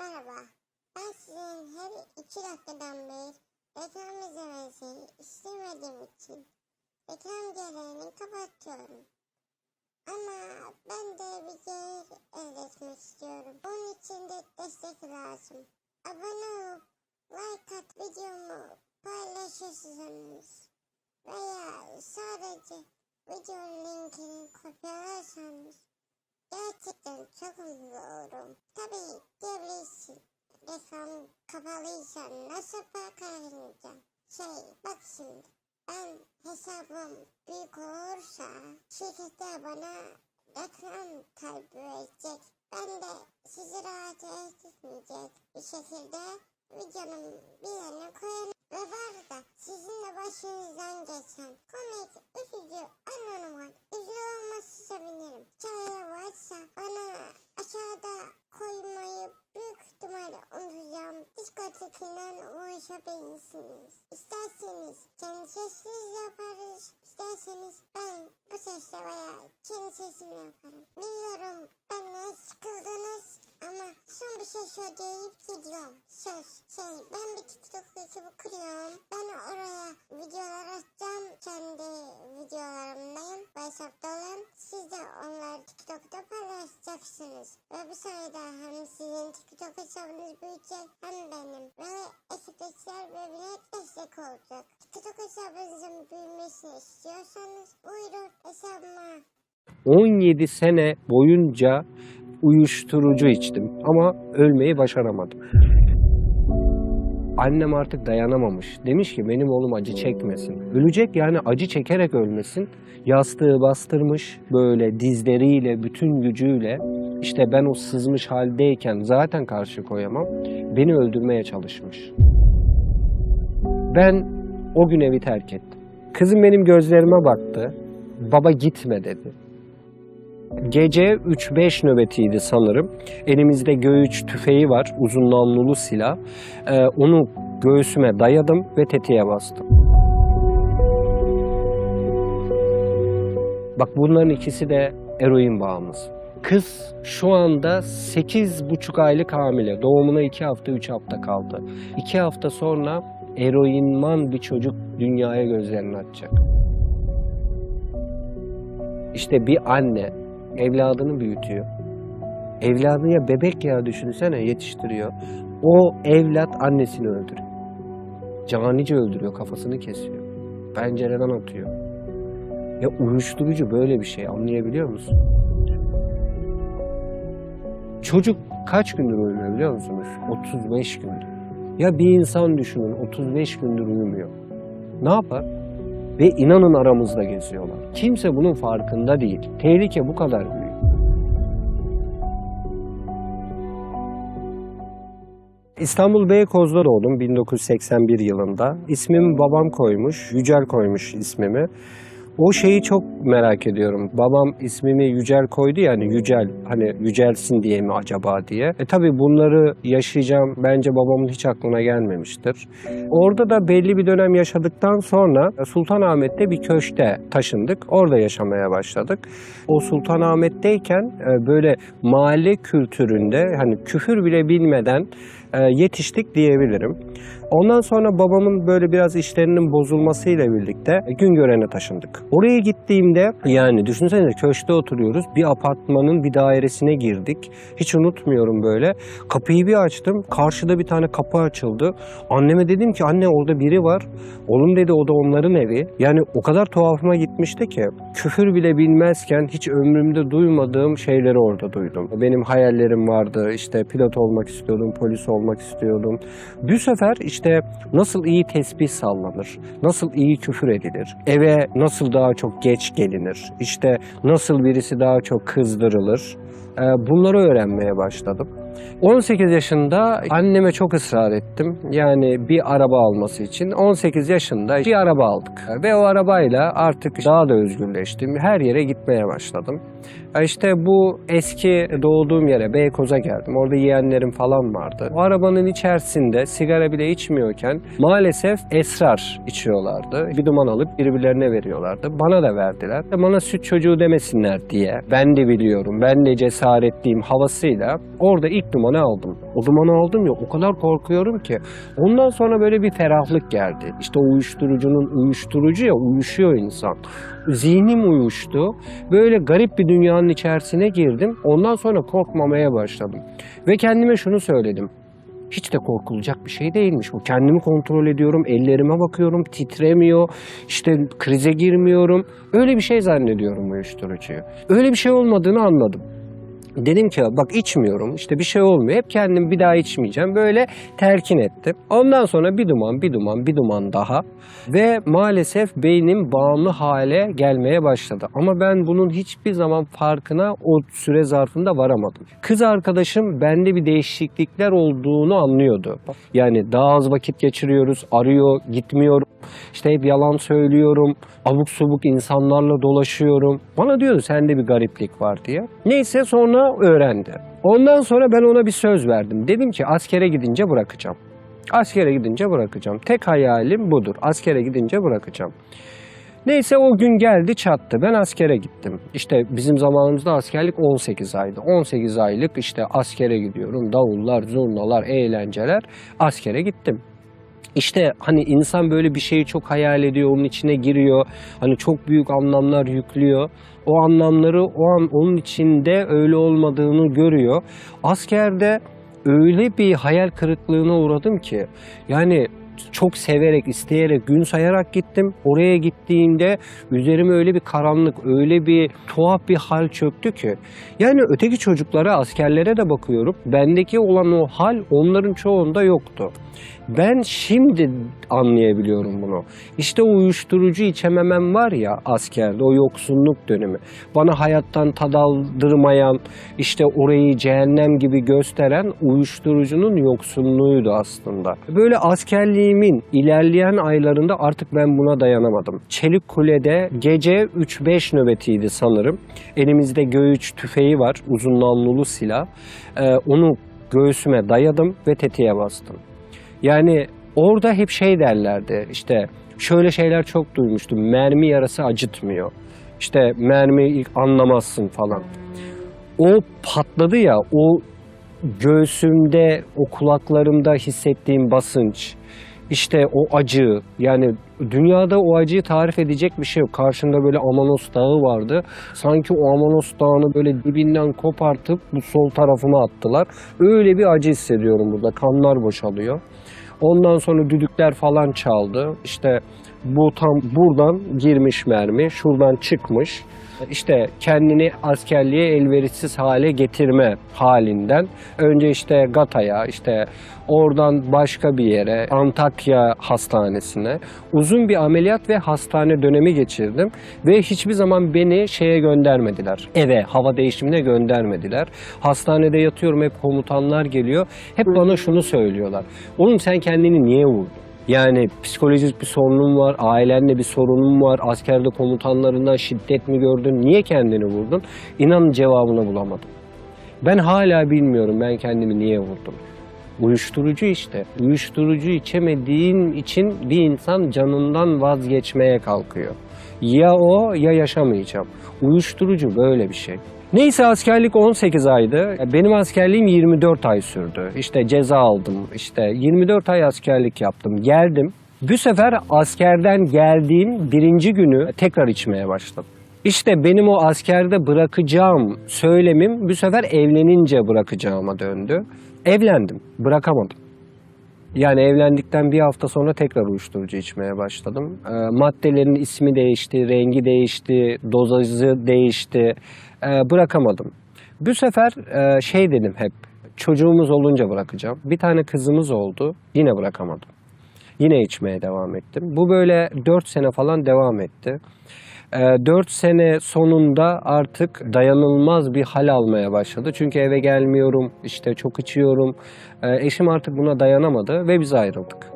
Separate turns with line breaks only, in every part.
Merhaba. Ben sizin her iki dakikadan bir reklam izlemenizi istemediğim için reklam gereğini kapatıyorum. Ama ben de bir gelir elde etmek istiyorum. Bunun için de destek lazım. Abone olup like at videomu paylaşırsanız veya sadece videonun linkini kopyalarsanız Gerçekten çok mutlu olurum. Tabii. Reklam kapalıysa nasıl para? Şey bak şimdi. Ben hesabım büyük olursa şirketler bana reklam talep edecek. Ben de sizi rahatsız etmeyecek bir şekilde videonun bir yerine koyarım. Ve bu arada sizin de başınızdan geçen komik, üzücü anlarım var. Üzücü olması sevinirim. Ulaşabilirsiniz. İsterseniz kendi sessiz yaparız. İsterseniz ben bu sesle veya kendi sesimi yaparım. Biliyorum benden sıkıldınız ama son bir şey söyleyip gidiyorum. Söz, şey ben bir TikTok ekibi kuruyorum. Ben oraya videolar atacağım. Kendi videolarımdan bu hesapta olan. Siz de onları TikTok'ta paylaşacaksınız. Ve bu sayede hem sizin TikTok hesabınız büyüyecek hem benim. Ve ekiptekiler birbirine destek olacak. TikTok hesabınızın büyümesini istiyorsanız buyurun hesabıma
17 sene boyunca uyuşturucu içtim ama ölmeyi başaramadım. Annem artık dayanamamış. Demiş ki benim oğlum acı çekmesin. Ölecek yani acı çekerek ölmesin. Yastığı bastırmış böyle dizleriyle bütün gücüyle işte ben o sızmış haldeyken zaten karşı koyamam. Beni öldürmeye çalışmış. Ben o gün evi terk ettim. Kızım benim gözlerime baktı. Baba gitme dedi. Gece 3-5 nöbetiydi sanırım. Elimizde göğüç tüfeği var, uzun namlulu silah. Ee, onu göğsüme dayadım ve tetiğe bastım. Bak bunların ikisi de eroin bağımlısı. Kız şu anda 8,5 aylık hamile. Doğumuna 2 hafta 3 hafta kaldı. 2 hafta sonra eroinman bir çocuk dünyaya gözlerini açacak. İşte bir anne evladını büyütüyor. Evladını ya bebek ya düşünsene yetiştiriyor. O evlat annesini öldürüyor. Canice öldürüyor, kafasını kesiyor. Pencereden atıyor. Ya uyuşturucu böyle bir şey anlayabiliyor musun? Çocuk kaç gündür uyumuyor biliyor musunuz? 35 gündür. Ya bir insan düşünün 35 gündür uyumuyor. Ne yapar? Ve inanın aramızda geziyorlar. Kimse bunun farkında değil. Tehlike bu kadar büyük. İstanbul Beykoz'da doğdum 1981 yılında. İsmimi babam koymuş, Yücel koymuş ismimi. O şeyi çok merak ediyorum. Babam ismimi Yücel koydu ya hani Yücel, hani Yücelsin diye mi acaba diye. E tabii bunları yaşayacağım bence babamın hiç aklına gelmemiştir. Orada da belli bir dönem yaşadıktan sonra Sultanahmet'te bir köşte taşındık. Orada yaşamaya başladık. O Sultanahmet'teyken e, böyle mahalle kültüründe hani küfür bile bilmeden yetiştik diyebilirim. Ondan sonra babamın böyle biraz işlerinin bozulmasıyla birlikte Güngören'e taşındık. Oraya gittiğimde yani düşünsenize köşkte oturuyoruz. Bir apartmanın bir dairesine girdik. Hiç unutmuyorum böyle. Kapıyı bir açtım. Karşıda bir tane kapı açıldı. Anneme dedim ki anne orada biri var. Oğlum dedi o da onların evi. Yani o kadar tuhafıma gitmişti ki küfür bile bilmezken hiç ömrümde duymadığım şeyleri orada duydum. Benim hayallerim vardı. İşte pilot olmak istiyordum, polis olmak istiyordum. Bir sefer işte nasıl iyi tesbih sallanır, nasıl iyi küfür edilir, eve nasıl daha çok geç gelinir, işte nasıl birisi daha çok kızdırılır. Ee, Bunları öğrenmeye başladım. 18 yaşında anneme çok ısrar ettim. Yani bir araba alması için. 18 yaşında bir araba aldık. Ve o arabayla artık daha da özgürleştim. Her yere gitmeye başladım. İşte bu eski doğduğum yere Beykoz'a geldim. Orada yeğenlerim falan vardı. O arabanın içerisinde sigara bile içmiyorken maalesef esrar içiyorlardı. Bir duman alıp birbirlerine veriyorlardı. Bana da verdiler. Bana süt çocuğu demesinler diye. Ben de biliyorum, ben de cesaretliyim havasıyla orada ilk dumanı aldım. O dumanı aldım ya o kadar korkuyorum ki. Ondan sonra böyle bir ferahlık geldi. İşte uyuşturucunun uyuşturucu ya uyuşuyor insan. Zihnim uyuştu. Böyle garip bir dünyanın içerisine girdim. Ondan sonra korkmamaya başladım. Ve kendime şunu söyledim. Hiç de korkulacak bir şey değilmiş bu. Kendimi kontrol ediyorum, ellerime bakıyorum, titremiyor, işte krize girmiyorum. Öyle bir şey zannediyorum uyuşturucuyu. Öyle bir şey olmadığını anladım. Dedim ki bak içmiyorum işte bir şey olmuyor. Hep kendim bir daha içmeyeceğim. Böyle telkin ettim. Ondan sonra bir duman bir duman bir duman daha. Ve maalesef beynim bağımlı hale gelmeye başladı. Ama ben bunun hiçbir zaman farkına o süre zarfında varamadım. Kız arkadaşım bende bir değişiklikler olduğunu anlıyordu. Yani daha az vakit geçiriyoruz, arıyor, gitmiyorum. İşte hep yalan söylüyorum, abuk subuk insanlarla dolaşıyorum. Bana diyordu sende bir gariplik var diye. Neyse sonra öğrendi. Ondan sonra ben ona bir söz verdim. Dedim ki askere gidince bırakacağım. Askere gidince bırakacağım. Tek hayalim budur. Askere gidince bırakacağım. Neyse o gün geldi çattı. Ben askere gittim. İşte bizim zamanımızda askerlik 18 aydı. 18 aylık işte askere gidiyorum. Davullar, zurnalar, eğlenceler. Askere gittim. İşte hani insan böyle bir şeyi çok hayal ediyor, onun içine giriyor. Hani çok büyük anlamlar yüklüyor. O anlamları o an onun içinde öyle olmadığını görüyor. Askerde öyle bir hayal kırıklığına uğradım ki yani çok severek, isteyerek, gün sayarak gittim. Oraya gittiğimde üzerime öyle bir karanlık, öyle bir tuhaf bir hal çöktü ki. Yani öteki çocuklara, askerlere de bakıyorum. Bendeki olan o hal onların çoğunda yoktu. Ben şimdi anlayabiliyorum bunu. İşte uyuşturucu içememem var ya askerde, o yoksunluk dönemi. Bana hayattan tad aldırmayan, işte orayı cehennem gibi gösteren uyuşturucunun yoksunluğuydu aslında. Böyle askerliğimin ilerleyen aylarında artık ben buna dayanamadım. Çelik Kule'de gece 3-5 nöbetiydi sanırım. Elimizde göğüç tüfeği var, uzun namlulu silah. Ee, onu göğsüme dayadım ve tetiğe bastım. Yani orada hep şey derlerdi işte şöyle şeyler çok duymuştum. Mermi yarası acıtmıyor. İşte mermi ilk anlamazsın falan. O patladı ya o göğsümde o kulaklarımda hissettiğim basınç işte o acı yani dünyada o acıyı tarif edecek bir şey yok. Karşımda böyle Amanos Dağı vardı. Sanki o Amanos Dağı'nı böyle dibinden kopartıp bu sol tarafıma attılar. Öyle bir acı hissediyorum burada. Kanlar boşalıyor. Ondan sonra düdükler falan çaldı. İşte bu tam buradan girmiş mermi, şuradan çıkmış. İşte kendini askerliğe elverişsiz hale getirme halinden önce işte Gata'ya, işte oradan başka bir yere, Antakya hastanesine uzun bir ameliyat ve hastane dönemi geçirdim ve hiçbir zaman beni şeye göndermediler. Eve, hava değişimine göndermediler. Hastanede yatıyorum hep komutanlar geliyor. Hep bana şunu söylüyorlar. Oğlum sen kendini niye vurdun? Yani psikolojik bir sorunun var, ailenle bir sorunun var, askerde komutanlarından şiddet mi gördün, niye kendini vurdun? İnan cevabını bulamadım. Ben hala bilmiyorum ben kendimi niye vurdum. Uyuşturucu işte. Uyuşturucu içemediğin için bir insan canından vazgeçmeye kalkıyor. Ya o ya yaşamayacağım. Uyuşturucu böyle bir şey. Neyse askerlik 18 aydı. Benim askerliğim 24 ay sürdü. İşte ceza aldım. İşte 24 ay askerlik yaptım. Geldim. Bu sefer askerden geldiğim birinci günü tekrar içmeye başladım. İşte benim o askerde bırakacağım söylemim bu sefer evlenince bırakacağıma döndü. Evlendim, bırakamadım. Yani evlendikten bir hafta sonra tekrar uyuşturucu içmeye başladım. Ee, maddelerin ismi değişti, rengi değişti, dozajı değişti. Ee, bırakamadım. Bu sefer e, şey dedim hep, çocuğumuz olunca bırakacağım. Bir tane kızımız oldu, yine bırakamadım. Yine içmeye devam ettim. Bu böyle 4 sene falan devam etti. 4 sene sonunda artık dayanılmaz bir hal almaya başladı. Çünkü eve gelmiyorum, işte çok içiyorum. Eşim artık buna dayanamadı ve biz ayrıldık.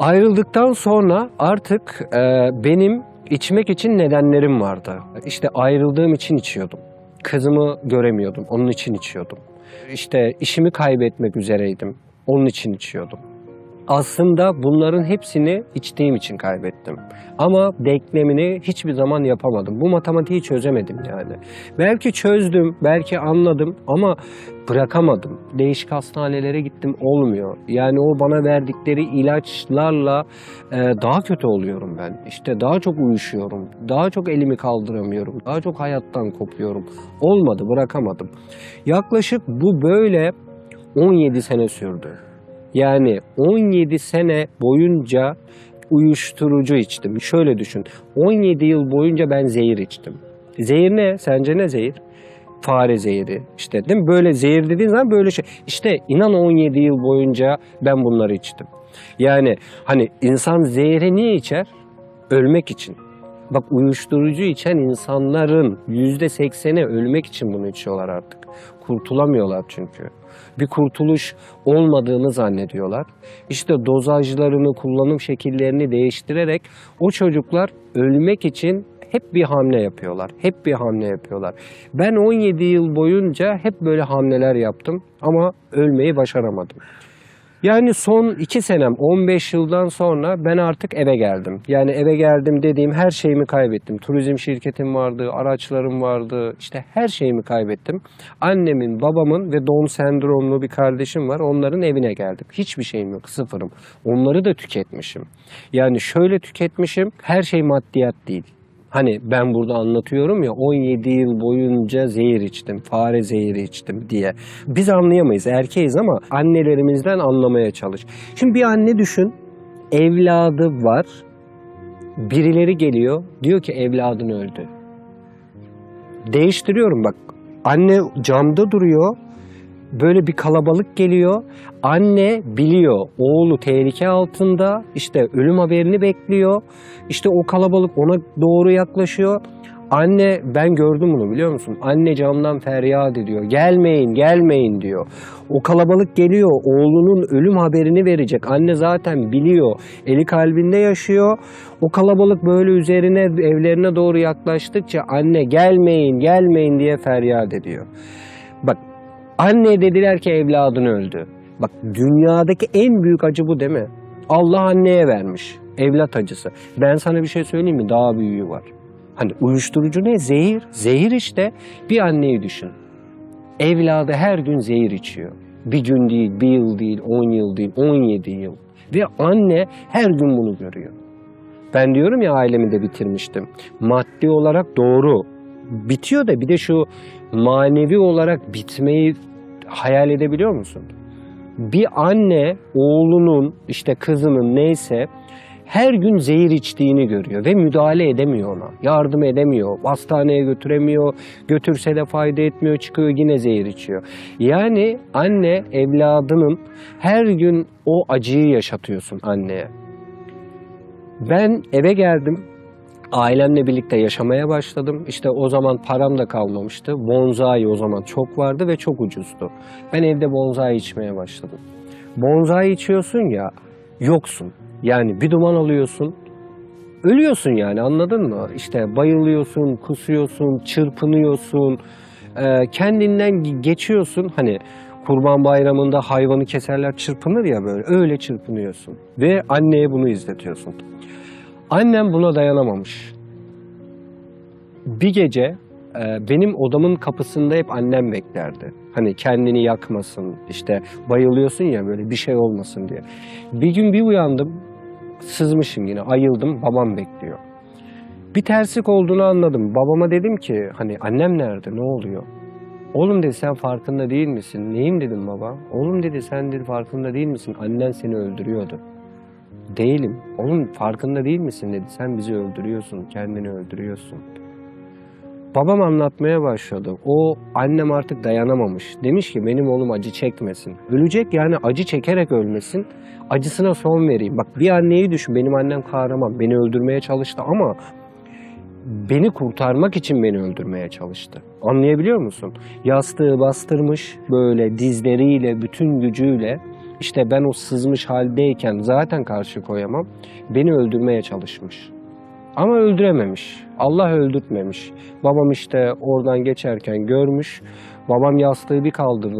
Ayrıldıktan sonra artık e, benim içmek için nedenlerim vardı. İşte ayrıldığım için içiyordum. Kızımı göremiyordum, onun için içiyordum. İşte işimi kaybetmek üzereydim, onun için içiyordum. Aslında bunların hepsini içtiğim için kaybettim. Ama denklemini hiçbir zaman yapamadım. Bu matematiği çözemedim yani. Belki çözdüm, belki anladım ama bırakamadım. Değişik hastanelere gittim olmuyor. Yani o bana verdikleri ilaçlarla e, daha kötü oluyorum ben. İşte daha çok uyuşuyorum. Daha çok elimi kaldıramıyorum. Daha çok hayattan kopuyorum. Olmadı, bırakamadım. Yaklaşık bu böyle 17 sene sürdü. Yani 17 sene boyunca uyuşturucu içtim. Şöyle düşün. 17 yıl boyunca ben zehir içtim. Zehir ne? Sence ne zehir? Fare zehri. İşte değil mi? Böyle zehir dediğin zaman böyle şey. İşte inan 17 yıl boyunca ben bunları içtim. Yani hani insan zehri niye içer? Ölmek için. Bak uyuşturucu içen insanların yüzde sekseni ölmek için bunu içiyorlar artık. Kurtulamıyorlar çünkü. Bir kurtuluş olmadığını zannediyorlar. İşte dozajlarını, kullanım şekillerini değiştirerek o çocuklar ölmek için hep bir hamle yapıyorlar. Hep bir hamle yapıyorlar. Ben 17 yıl boyunca hep böyle hamleler yaptım ama ölmeyi başaramadım. Yani son iki senem 15 yıldan sonra ben artık eve geldim. Yani eve geldim dediğim her şeyimi kaybettim. Turizm şirketim vardı, araçlarım vardı. işte her şeyimi kaybettim. Annemin, babamın ve Down sendromlu bir kardeşim var. Onların evine geldim. Hiçbir şeyim yok, sıfırım. Onları da tüketmişim. Yani şöyle tüketmişim, her şey maddiyat değil. Hani ben burada anlatıyorum ya 17 yıl boyunca zehir içtim, fare zehri içtim diye. Biz anlayamayız, erkeğiz ama annelerimizden anlamaya çalış. Şimdi bir anne düşün, evladı var, birileri geliyor, diyor ki evladın öldü. Değiştiriyorum bak, anne camda duruyor, böyle bir kalabalık geliyor. Anne biliyor oğlu tehlike altında işte ölüm haberini bekliyor. İşte o kalabalık ona doğru yaklaşıyor. Anne ben gördüm bunu biliyor musun? Anne camdan feryat ediyor. Gelmeyin gelmeyin diyor. O kalabalık geliyor oğlunun ölüm haberini verecek. Anne zaten biliyor. Eli kalbinde yaşıyor. O kalabalık böyle üzerine evlerine doğru yaklaştıkça anne gelmeyin gelmeyin diye feryat ediyor. Bak Anne dediler ki evladın öldü. Bak dünyadaki en büyük acı bu değil mi? Allah anneye vermiş. Evlat acısı. Ben sana bir şey söyleyeyim mi? Daha büyüğü var. Hani uyuşturucu ne? Zehir. Zehir işte. Bir anneyi düşün. Evladı her gün zehir içiyor. Bir gün değil, bir yıl değil, on yıl değil, on yedi yıl. Ve anne her gün bunu görüyor. Ben diyorum ya ailemi de bitirmiştim. Maddi olarak doğru. Bitiyor da bir de şu manevi olarak bitmeyi hayal edebiliyor musun? Bir anne oğlunun işte kızının neyse her gün zehir içtiğini görüyor ve müdahale edemiyor ona. Yardım edemiyor, hastaneye götüremiyor, götürse de fayda etmiyor, çıkıyor yine zehir içiyor. Yani anne evladının her gün o acıyı yaşatıyorsun anneye. Ben eve geldim, ailemle birlikte yaşamaya başladım. İşte o zaman param da kalmamıştı. Bonzai o zaman çok vardı ve çok ucuzdu. Ben evde bonzai içmeye başladım. Bonzai içiyorsun ya, yoksun. Yani bir duman alıyorsun, ölüyorsun yani anladın mı? İşte bayılıyorsun, kusuyorsun, çırpınıyorsun, e, kendinden ge- geçiyorsun. Hani Kurban Bayramı'nda hayvanı keserler çırpınır ya böyle, öyle çırpınıyorsun. Ve anneye bunu izletiyorsun. Annem buna dayanamamış. Bir gece e, benim odamın kapısında hep annem beklerdi. Hani kendini yakmasın, işte bayılıyorsun ya böyle bir şey olmasın diye. Bir gün bir uyandım, sızmışım yine, ayıldım, babam bekliyor. Bir terslik olduğunu anladım. Babama dedim ki hani annem nerede, ne oluyor? Oğlum dedi sen farkında değil misin? Neyim dedim baba. Oğlum dedi sen dedi farkında değil misin? Annen seni öldürüyordu. Değilim. Oğlum farkında değil misin dedi. Sen bizi öldürüyorsun, kendini öldürüyorsun. Babam anlatmaya başladı. O annem artık dayanamamış. Demiş ki benim oğlum acı çekmesin. Ölecek yani acı çekerek ölmesin. Acısına son vereyim. Bak bir anneyi düşün. Benim annem kahraman. Beni öldürmeye çalıştı ama beni kurtarmak için beni öldürmeye çalıştı. Anlayabiliyor musun? Yastığı bastırmış böyle dizleriyle, bütün gücüyle işte ben o sızmış haldeyken zaten karşı koyamam. Beni öldürmeye çalışmış. Ama öldürememiş. Allah öldürtmemiş. Babam işte oradan geçerken görmüş. Babam yastığı bir kaldırdı.